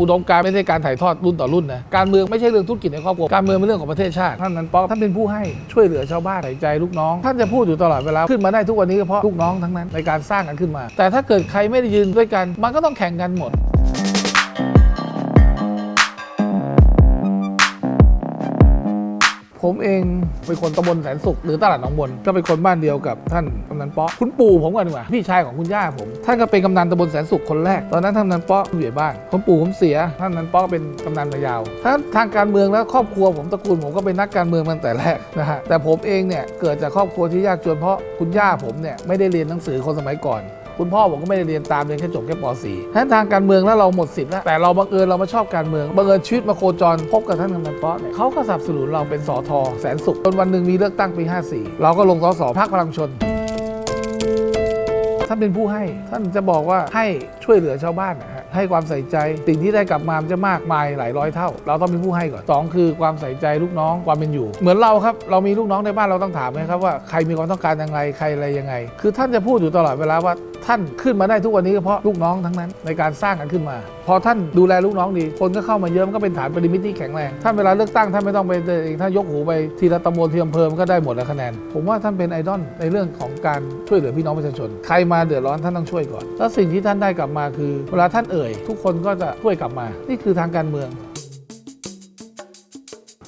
อุดมการไม่ใช่การถ่ายทอดรุ่นต่อรุ่นนะการเมืองไม่ใช่เรื่องธุรกิจในครอบครัวการเมืองเป็นเรื่องของประเทศชาติท่านนั้นป๊อกท่านเป็นผู้ให้ช่วยเหลือชาวบ้านใส่ใจลูกน้อง ท่านจะพูดอยู่ตลอดเวลาขึ้นมาได้ทุกวันนี้ก็เพราะลูกน้องทั้งนั้นในการสร้างกันขึ้นมา แต่ถ้าเกิดใครไม่ได้ยืนด้วยกัน มันก็ต้องแข่งกันหมด ผมเองเป็นคนตำบลแสนสุขหรือตลาดหนองบนก็เป็นคนบ้านเดียวกับท่านกำนันป๊อคุณปู่ผมกันดีกว่าพี่ชายของคุณย่าผม ท่านก็เป็นกำนันตำบลแสนสุขคนแรกตอนนั้นท่านกำนันป๊อกผู้ใหญ่บ้านคุณปู่ผมเสีย ท่านกำนันป๊อกเป็นกำนันมายาวท่านทางการเมืองแล้วครอบครัวผมตระกูลผมก็เป็นนักการเมืองมาตั้งแต่แรกนะฮะแต่ผมเองเนี่ยเกิดจากครอบครัวที่ยากจนเพราะคุณย่าผมเนี่ยไม่ได้เรียนหนังสือคนสมัยก่อน คุณพ่อผมก็ไม่ได้เรียนตามเรียนแค่จบแค่ป .4 ท่านทางการเมืองแล้วเราหมดสิทธิ์แล้วแต่เราบังเอิญเรามาชอบการเมืองบังเอิญชีวิตมาโคจรพบกับท่านกำนันป๊อเนี่ยเขาก็สนับสนุนเราเป็นสอทอแสนสุขจนวันหนึ่งมีเลือกตั้งปี 54 เราก็ลงสสพรรคพลังชนท่านเป็นผู้ให้ ท่านจะบอกว่าให้ช่วยเหลือชาวบ้านนะฮะให้ความใส่ใจสิ่งที่ได้กลับมามันจะมากมายหลายร้อยเท่า เราต้องเป็นผู้ให้ก่อนสองคือความใส่ใจลูกน้องความเป็นอยู่ เหมือนเราครับเรามีลูกน้องในบ้านเราต้องถามไหมครับว่าใครมีความต้องการยังไงใครอะไรยังไง คือท่านจะพูดอยู่ตลอดเวลาว่า ท่านขึ้นมาได้ทุกวันนี้ก็เพราะลูกน้องทั้งนั้นในการสร้างกันขึ้นมา พอท่านดูแลลูกน้องดี คนก็เข้ามาเยอะมันก็เป็นฐานปริมิตที่แข็งแรงท่านเวลาเลือกตั้งท่านไม่ต้องไปเดินเองท่านยกหูไปทีละตำบลทีละอำเภอมันก็ได้หมดแล้วคะแนน ผมว่าท่านเป็นไอดอลในเรื่องของการช่วยเหลือพี่น้องประชาชน ใครมาเดือดร้อนท่านต้องช่วยก่อนแล้วสิ่งที่ท่านได้กลับมาคือ เวลาท่านเอ่ย ทุกคนก็จะช่วยกลับมา นี่คือทางการเมือง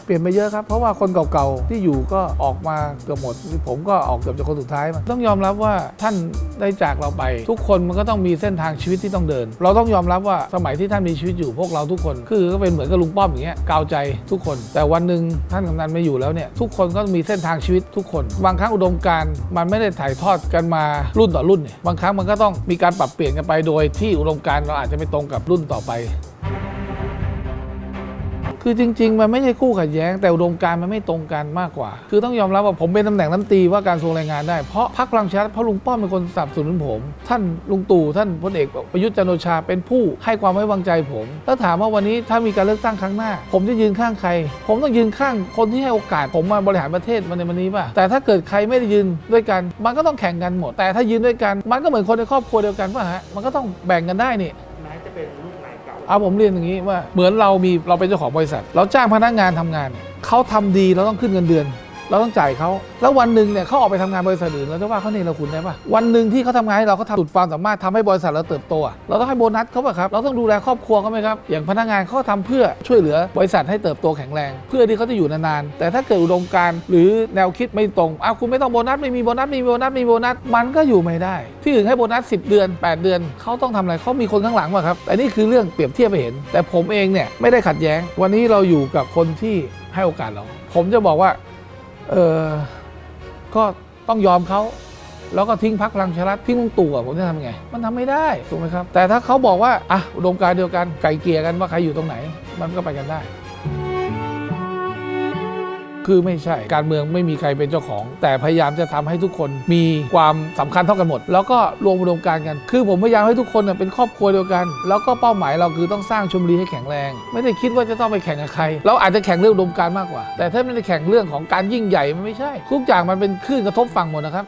เปลี่ยนไปเยอะครับ เพราะว่าคนเก่าๆที่อยู่ก็ออกมาเกือบหมด ผมก็ออกเกือบจะคนสุดท้ายมาต้องยอมรับว่าท่านได้จากเราไป ทุกคนมันก็ต้องมีเส้นทางชีวิตที่ต้องเดิน เราต้องยอมรับว่าสมัยที่ท่านมีชีวิตอยู่พวกเราทุกคน คือก็เป็นเหมือนกับลุงป้อมอย่างเงี้ยกาวใจทุกคน แต่วันหนึ่งท่านกำนันไม่อยู่แล้วเนี่ยทุกคนก็มีเส้นทางชีวิตทุกคน บางครั้งอุดมการณ์มันไม่ได้ถ่ายทอดกันมารุ่นต่อรุ่นเนี่ยบางครั้งมันก็ต้องมีการปรับเปลี่ยนกันไปโดยที่อุดมการณ์เราอาจจะไม่ตรงกับรุ่นต่อไป คือจริง ๆ มันไม่ใช่คู่ขัดแย้ง แต่อุดมการณ์มันไม่ตรงกันมากกว่า คือต้องยอมรับว่าผมเป็นตำแหน่งรัฐมนตรีว่าการกระทรวงแรงงานได้ เพราะพรรคพลังชารัฐเพราะลุงป้อมเป็นคนสนับสนุนผม ท่านลุงตู่ท่านพลเอกประยุทธ์จันโอชาเป็นผู้ให้ความไว้วางใจผม แล้วถามว่าวันนี้ถ้ามีการเลือกตั้งครั้งหน้า ผมจะยืนข้างใคร ผมต้องยืนข้างคนที่ให้โอกาส ผมมาบริหารประเทศมาในวันนี้ป่ะแต่ถ้าเกิดใครไม่ได้ยืนด้วยกัน มันก็ต้องแข่งกันหมด แต่ถ้ายืนด้วยกัน มันก็เหมือนคนในครอบครัวเดียวกันป่ะฮะมันก็ต้องแบ่งกันได้นี่ เอาผมเรียนอย่างนี้ว่าเหมือนเรามีเราเป็นเจ้าของบริษัท เราจ้างพนักงานทำงานเนี่ยเขาทำดีเราต้องขึ้นเงินเดือน เราต้องจ่ายเขาแล้ววันหนึ่งเนี่ยเขาออกไปทำงานบริษัทอื่นเราจะว่าเขาเนี่ยเราคุณได้ปะวันหนึ่งที่เขาทำงานให้เราเขาทำสุดความสามารถทำให้บริษัทเราเติบโตเราต้องให้โบนัสเขาปะครับเราต้องดูแลครอบครัวเขาไหมครับอย่างพนักงานเขาทำเพื่อช่วยเหลือบริษัทให้เติบโตแข็งแรง เพื่อที่เขาจะอยู่นานๆแต่ถ้าเกิดอุดมการณ์หรือแนวคิดไม่ตรงอ้าวคุณไม่ต้องโบนัสไม่มีโบนัสไม่มีโบนัสไม่มีโบนัสมันก็อยู่ไม่ได้ ที่อื่นให้โบนัส 10 เดือน 8 เดือนเขาต้องทำอะไรเขามีคนข้างหลังป่ะครับแต่นี่คือเรื่องเปรียบเทียบไปเห็น แต่ผมเองเนี่ยไม่ได้ขัดแย้ง วันนี้เราอยู่กับคนที่ให้โอกาสเรา ผมจะบอกว่า เออก็ต้องยอมเขาแล้วก็ทิ้งพักพลังชารัฐทิ้งลุงตู่ผมจะทำยังไง มันทำไม่ได้ถูกไหมครับ แต่ถ้าเขาบอกว่าอะอุดมการเดียวกันไก่เกลี่ยกันว่าใครอยู่ตรงไหน มันก็ไปกันได้ คือไม่ใช่การเมืองไม่มีใครเป็นเจ้าของ แต่พยายามจะทำให้ทุกคนมีความสำคัญเท่ากันหมด แล้วก็รวมอุดมการกัน คือผมพยายามให้ทุกคนเป็นครอบครัวเดียวกัน แล้วก็เป้าหมายเราคือต้องสร้างชมรีให้แข็งแรง ไม่ได้คิดว่าจะต้องไปแข่งกับใคร เราอาจจะแข่งเรื่องอุดมการมากกว่า แต่ถ้าไม่ได้แข่งเรื่องของการยิ่งใหญ่มันไม่ใช่ ทุกอย่างมันเป็นคลื่นกระทบฝั่งหมดนะครับ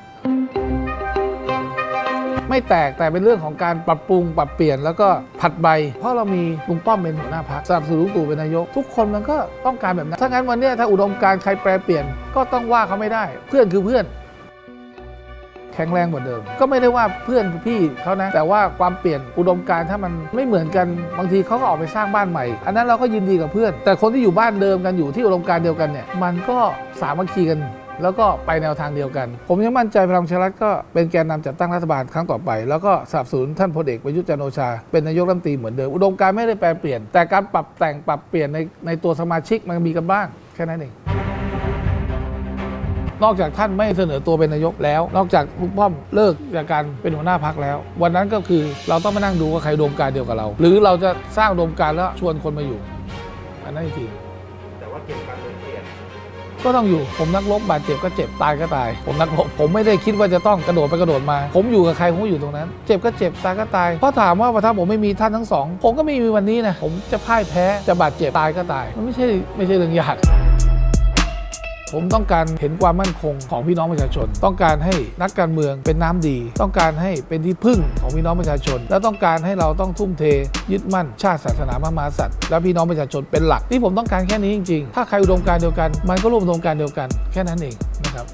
ไม่แตกแต่เป็นเรื่องของการปรับปรุงปรับเปลี่ยนแล้วก็ผัดใบ เพราะเรามีลุงป้อมเป็นหัวหน้าพรรคสนับสนุนลุงตู่เป็นนายก ทุกคนมันก็ต้องการแบบนั้นถ้างั้นวันนี้ถ้าอุดมการใครแปรเปลี่ยนก็ต้องว่าเขาไม่ได้ เพื่อนคือเพื่อนแข็งแรงกว่าเดิม ก็ไม่ได้ว่าเพื่อนพี่เขานะ แต่ว่าความเปลี่ยนอุดมการถ้ามันไม่เหมือนกันบางทีเขาก็ออกไปสร้างบ้านใหม่ อันนั้นเราก็ยินดีกับเพื่อน แต่คนที่อยู่บ้านเดิมกันอยู่ที่อุดมการเดียวกันเนี่ยมันก็สามัคคีกัน แล้วก็ไปแนวทางเดียวกัน ผมยังมั่นใจพลังประชารัฐก็เป็นแกนนำจัดตั้งรัฐบาลครั้งต่อไป แล้วก็สนับสนุนท่านพลเอกประยุทธ์จันโอชา เป็นนายกรัฐมนตรีเหมือนเดิม อุดมการไม่ได้แปรเปลี่ยน แต่การปรับแต่งปรับเปลี่ยนในในตัวสมาชิกมันมีกันบ้าง แค่นั้นเองนอกจากท่านไม่เสนอตัวเป็นนายกแล้ว นอกจากลุงป้อมเลิกจากการเป็นหัวหน้าพักแล้ว วันนั้นก็คือเราต้องมานั่งดูว่าใครดมการเดียวกับเรา หรือเราจะสร้างดมการแล้วชวนคนมาอยู่ อันนั้นอีกที แต่ว่าเก็บการลงเปลี่ยนก็ต้องอยู่ผมนักรบบาดเจ็บก็เจ็บตายก็ตาย ผมนักรบผมไม่ได้คิดว่าจะต้องกระโดดไปกระโดดมา ผมอยู่กับใครผมก็อยู่ตรงนั้น เจ็บก็เจ็บตายก็ตายเพราะถามว่าถ้าผมไม่มีท่านทั้งสองผมก็ไม่มีวันนี้นะผมจะพ่ายแพ้จะบาดเจ็บตายก็ตาย มันไม่ใช่ไม่ใช่เรื่องยาก ผมต้องการเห็นความมั่นคงของพี่น้องประชาชน ต้องการให้นักการเมืองเป็นน้ำดี ต้องการให้เป็นที่พึ่งของพี่น้องประชาชน และต้องการให้เราต้องทุ่มเท ยึดมั่นชาติศาสนาพระมหากษัตริย์และพี่น้องประชาชนเป็นหลักที่ผมต้องการแค่นี้จริง ๆ ถ้าใครอุดมการเดียวกัน มันก็ร่วมอุดมการเดียวกันแค่นั้นเองนะครับ